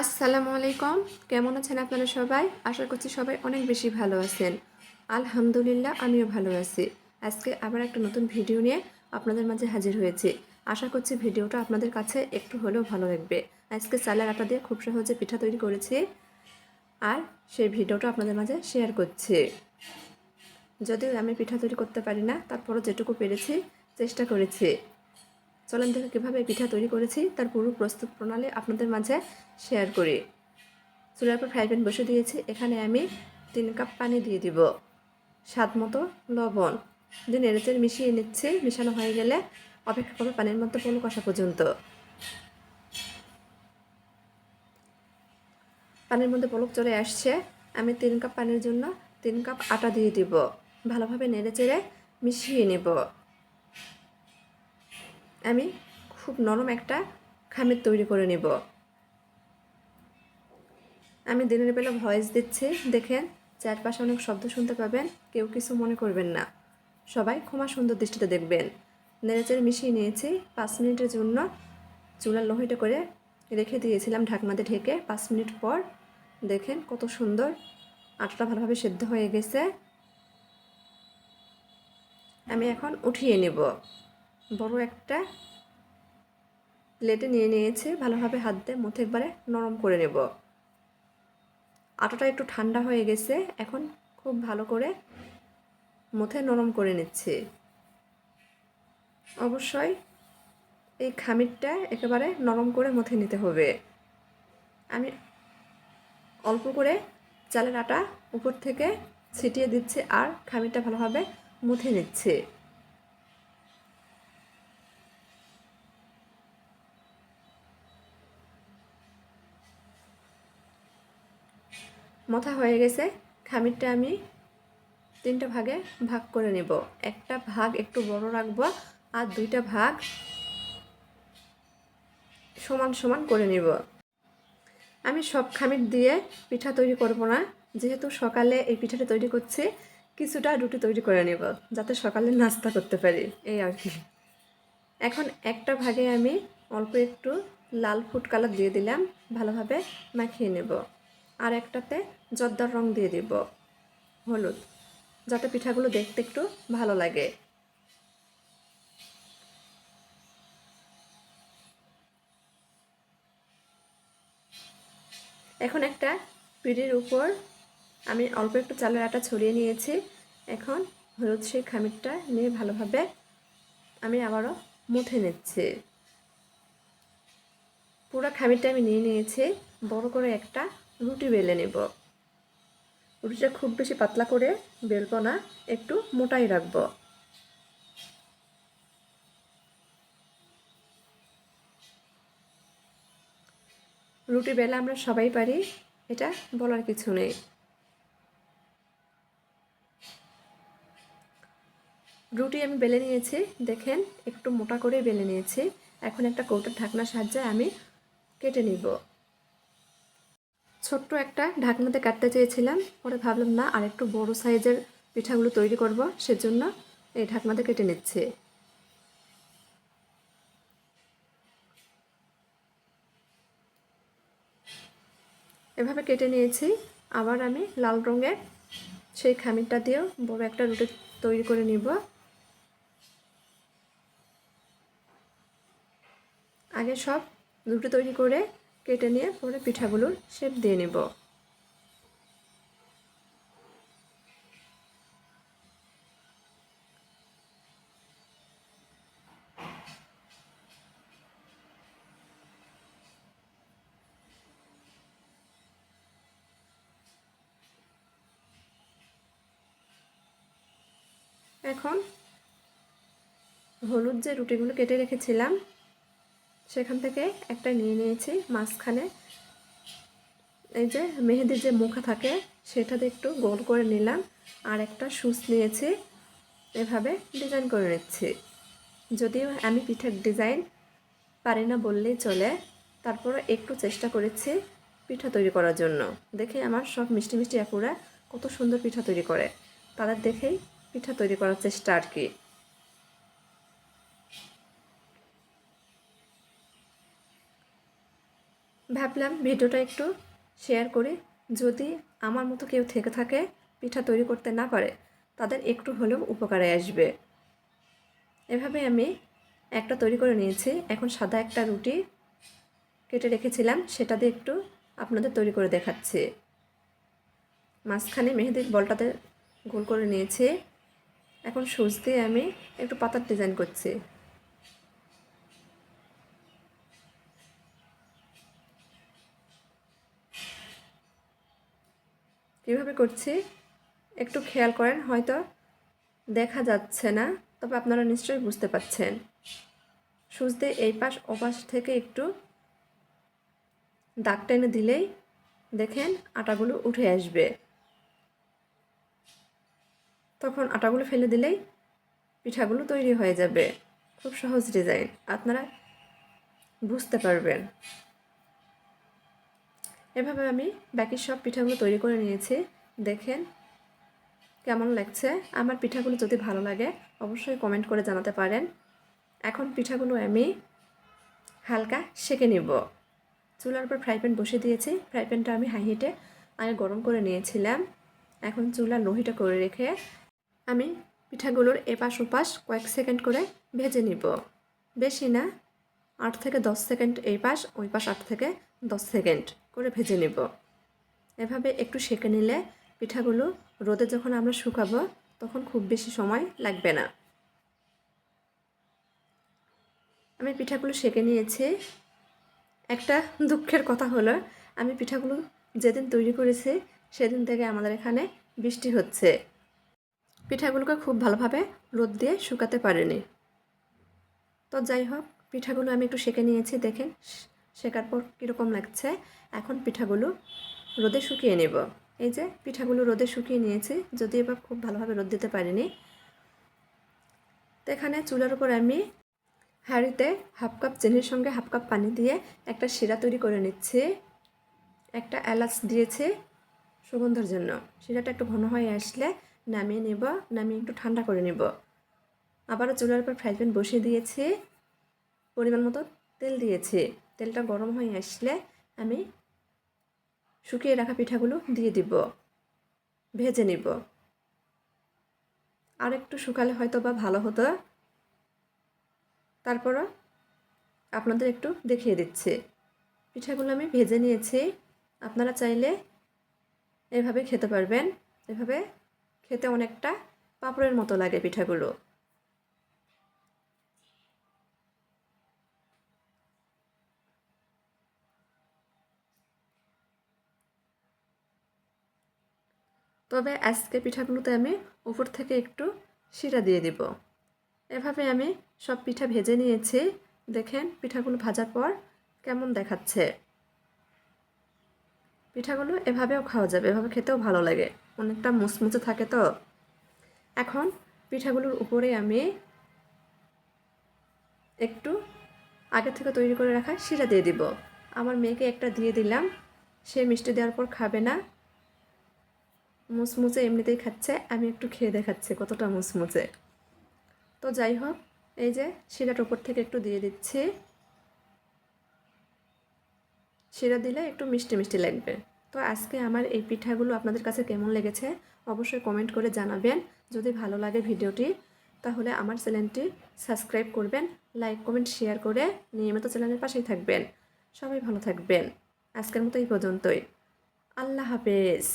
আসসালামু আলাইকুম। কেমন আছেন আপনারা সবাই? আশা করছি সবাই অনেক বেশি ভালো আছেন। আলহামদুলিল্লাহ, আমিও ভালো আছি। আজকে আবার একটা নতুন ভিডিও নিয়ে আপনাদের মাঝে হাজির হয়েছি। আশা করছি ভিডিওটা আপনাদের কাছে একটু হলেও ভালো লাগবে। আজকে চালের আটা দিয়ে খুব সহজে পিঠা তৈরি করেছি আর সেই ভিডিওটা আপনাদের মাঝে শেয়ার করছি। যদিও আমি পিঠা তৈরি করতে পারি না, তারপরও যেটুকু পেরেছি, চেষ্টা করেছি। চলেন দেখে কীভাবে পিঠা তৈরি করেছি, তার পুরো প্রস্তুত প্রণালী আপনাদের মাঝে শেয়ার করি। চুলার পর ফ্রাই প্যান বসে দিয়েছি, এখানে আমি তিন কাপ পানি দিয়ে দিব, স্বাদ মতো লবণ। দিয়ে নেড়েচেড়ে মিশিয়ে নিচ্ছি, মিশানো হয়ে গেলে অপেক্ষা করব পানির মধ্যে পলক আসা পর্যন্ত। পানির মধ্যে পলক চলে আসছে, আমি তিন কাপ পানির জন্য তিন কাপ আটা দিয়ে দিব, ভালোভাবে নেড়েচেড়ে মিশিয়ে নেব। আমি খুব নরম একটা খামির তৈরি করে নেব। আমি দিনের বেলা ভয়েস দিচ্ছি, দেখেন চারপাশে অনেক শব্দ শুনতে পাবেন, কেউ কিছু মনে করবেন না। সবাই ক্ষমা সুন্দর দৃষ্টিতে দেখবেন। নেড়েচেড়ে মিশিয়ে নিয়েছি, পাঁচ মিনিটের জন্য চুলার লোহিটা করে রেখে দিয়েছিলাম ঢাকনাতে ঢেকে। পাঁচ মিনিট পর দেখেন কত সুন্দর আটাটা ভালোভাবে সেদ্ধ হয়ে গেছে। আমি এখন উঠিয়ে নেব। বড় একটা প্লেটে নিয়ে নিয়েছি, ভালোভাবে হাত দিয়ে মুঠে একবারে নরম করে নেব। আটাটা একটু ঠান্ডা হয়ে গেছে, এখন খুব ভালো করে মুথে নরম করে নিচ্ছি। অবশ্যই এই খামিরটা একেবারে নরম করে মুথে নিতে হবে। আমি অল্প করে চালের আটা উপর থেকে ছিটিয়ে দিচ্ছি আর খামিরটা ভালোভাবে মুথে নিচ্ছে। মথা হয়ে গেছে, খামিরটা আমি তিনটা ভাগে ভাগ করে নেব। একটা ভাগ একটু বড় রাখব আর দুইটা ভাগ সমান সমান করে নেব। আমি সব খামির দিয়ে পিঠা তৈরি করব না, যেহেতু সকালে এই পিঠাটা তৈরি করছি, কিছুটা রুটি তৈরি করে নেব, যাতে সকালে নাস্তা করতে পারি, এই আর কি। এখন একটা ভাগে আমি অল্প একটু লাল ফুড কালার দিয়ে দিলাম, ভালোভাবে মাখিয়ে নেব। আর একটাতে জর্দার রং দিয়ে দিব, হলুদ। যাতে পিঠাগুলো দেখতে একটু ভালো লাগে। এখন একটা পিড়ির উপর আমি অল্প একটু চালের আটা ছড়িয়ে নিয়েছি। এখন হলুদ সেই খামিরটা নিয়ে ভালোভাবে আমি আবারও মুঠে নিচ্ছি। পুরো খামিরটা আমি নিয়ে নিয়েছি। বড় করে একটা রুটি বেলে নেব। রুটিটা খুব বেশি পাতলা করে বেলবো না, একটু মোটাই রাখব। রুটি বেলা আমরা সবাই পারি, এটা বলার কিছু নেই। রুটি আমি বেলে নিয়েছি, দেখেন একটু মোটা করে বেলে নিয়েছি। এখন একটা কৌটার ঢাকনার সাহায্যে আমি কেটে নিব। ছোট্ট একটা ঢাকনাতে কাটতে চেয়েছিলাম। পরে ভাবলাম, না আর একটু বড় সাইজের পিঠাগুলো তৈরি করব, সেজন্য এই ঢাকনাতে কেটে নিচ্ছে। এভাবে কেটে নিয়েছি। আবার আমি লাল রঙের সেই খামিরটা দিয়েও বড় একটা রুটি তৈরি করে নিব। আগে সব রুটি তৈরি করে কেটে নিয়ে পরে পিঠাগুলোর শেপ দিয়ে নেব। এখন হলুদ যে রুটিগুলো কেটে রেখেছিলাম সেখান থেকে একটা নিয়ে নিয়েছি, মাঝখানে। এই যে মেহেদির যে মুখা থাকে সেটাতে একটু গোল করে নিলাম। আর একটা সুচ নিয়েছি, এভাবে ডিজাইন করে নিচ্ছি। যদিও আমি পিঠের ডিজাইন পারি না বললেই চলে তারপর একটু চেষ্টা করেছি পিঠা তৈরি করার জন্য। দেখে আমার সব মিষ্টি মিষ্টি আপুরা কত সুন্দর পিঠা তৈরি করে। তাদের দেখেই পিঠা তৈরি করার চেষ্টা আর কি। ভাবলাম ভিডিওটা একটু শেয়ার করি। যদি আমার মতো কেউ থেকে থাকে, পিঠা তৈরি করতে না পারে, তাদের একটু হলেও উপকারে আসবে। এভাবে আমি একটা তৈরি করে নিয়েছি। এখন সাদা একটা রুটি কেটে রেখেছিলাম, সেটা দিয়ে একটু আপনাদের তৈরি করে দেখাচ্ছি। মাঝখানে মেহেদির বলটাতে গোল করে নিয়েছি। এখন সুচ দিয়ে আমি একটু পাতার ডিজাইন করছি কীভাবে করছি। একটু খেয়াল করেন, হয়তো দেখা যাচ্ছে না, তবে আপনারা নিশ্চয়ই বুঝতে পারছেন। সুচ দিয়ে এই পাশ ও পাশ থেকে একটু দাগ টেনে দিলেই দেখেন আটাগুলো উঠে আসবে। তখন আটাগুলো ফেলে দিলেই পিঠাগুলো তৈরি হয়ে যাবে। খুব সহজ ডিজাইন, আপনারা বুঝতে পারবেন। এভাবে আমি বাকি সব পিঠাগুলো তৈরি করে নিয়েছি। দেখেন কেমন লাগছে। আমার পিঠাগুলো যদি ভালো লাগে, অবশ্যই কমেন্ট করে জানাতে পারেন। এখন পিঠাগুলো আমি হালকা সেকে নিব। চুলার উপর ফ্রাই প্যান বসিয়ে দিয়েছি। ফ্রাই প্যানটা আমি হাই হিটে আগে গরম করে নিয়েছিলাম। এখন চুলা লোহিটা করে রেখে আমি পিঠাগুলোর এপাশ ওপাশ কয়েক সেকেন্ড করে ভেজে নিব। বেশি না, আট থেকে দশ সেকেন্ড এই পাশ ওই পাশ আট থেকে দশ সেকেন্ড করে ভেজে নিব। এভাবে একটু সেঁকে নিলে পিঠাগুলো রোদে যখন আমরা শুকাবো, তখন খুব বেশি সময় লাগবে না। আমি পিঠাগুলো সেঁকে নিয়েছি। একটা দুঃখের কথা হলো, আমি পিঠাগুলো যেদিন তৈরি করেছি, সেদিন থেকে আমাদের এখানে বৃষ্টি হচ্ছে। পিঠাগুলোকে খুব ভালোভাবে রোদ দিয়ে শুকাতে পারেনি। তো যাই হোক, পিঠাগুলো আমি একটু সেঁকে নিয়েছি, দেখেন শেখার পর কীরকম লাগছে। এখন পিঠাগুলো রোদে শুকিয়ে নেব। এই যে পিঠাগুলো রোদে শুকিয়ে নিয়েছি, যদিও বা খুব ভালোভাবে রোদ দিতে পারিনি। তো এখানে চুলার উপর আমি হাঁড়িতে হাফ কাপ চিনির সঙ্গে হাফ কাপ পানি দিয়ে একটা শিরা তৈরি করে নিচ্ছি। একটা এলাচ দিয়েছে সুগন্ধর জন্য। শিরাটা একটু ঘন হয়ে আসলে নামিয়ে নেব, নামিয়ে একটু ঠান্ডা করে নেব। আবারও চুলার উপর ফ্রাই প্যান বসিয়ে দিয়েছি। পরিমাণ মতো তেল দিয়েছি। তেলটা গরম হয়ে আসলে আমি শুকিয়ে রাখা পিঠাগুলো দিয়ে দিব। ভেজে নিব। আর একটু শুকালে হয়তো বা ভালো হতো। তারপরও আপনাদের একটু দেখিয়ে দিচ্ছি। পিঠাগুলো আমি ভেজে নিয়েছি। আপনারা চাইলে এভাবে খেতে পারবেন। এভাবে খেতে অনেকটা পাপড়ের মতো লাগে পিঠাগুলো। তবে আজকে পিঠাগুলোতে আমি উপর থেকে একটু শিরা দিয়ে দিব। এভাবে আমি সব পিঠা ভেজে নিয়েছি। দেখেন পিঠাগুলো ভাজার পর কেমন দেখাচ্ছে। পিঠাগুলো এভাবেও খাওয়া যাবে, এভাবে খেতেও ভালো লাগে। অনেকটা মুচমুচে থাকে তো। এখন পিঠাগুলোর উপরে আমি একটু আগে থেকে তৈরি করে রাখা শিরা দিয়ে দিব। আমার মেয়েকে একটা দিয়ে দিলাম, সে মিষ্টি দেওয়ার পর খাবে না। মুচমুচে এমনিতেই খাচ্ছে, আমি একটু খেয়ে দেখাচ্ছি কতটা মুচমুচে তো যাই হোক, এই যে শিরার উপর থেকে একটু দিয়ে দিচ্ছি। শিরা দিলে একটু মিষ্টি মিষ্টি লাগবে। তো আজকে আমার এই পিঠাগুলো আপনাদের কাছে কেমন লেগেছে অবশ্যই কমেন্ট করে জানাবেন। যদি ভালো লাগে ভিডিওটি, তাহলে আমার চ্যানেলটি সাবস্ক্রাইব করবেন, লাইক, কমেন্ট, শেয়ার করে নিয়মিত চ্যানেলের পাশেই থাকবেন। সবাই ভালো থাকবেন। আজকের মতো এই পর্যন্তই। আল্লাহ হাফেজ।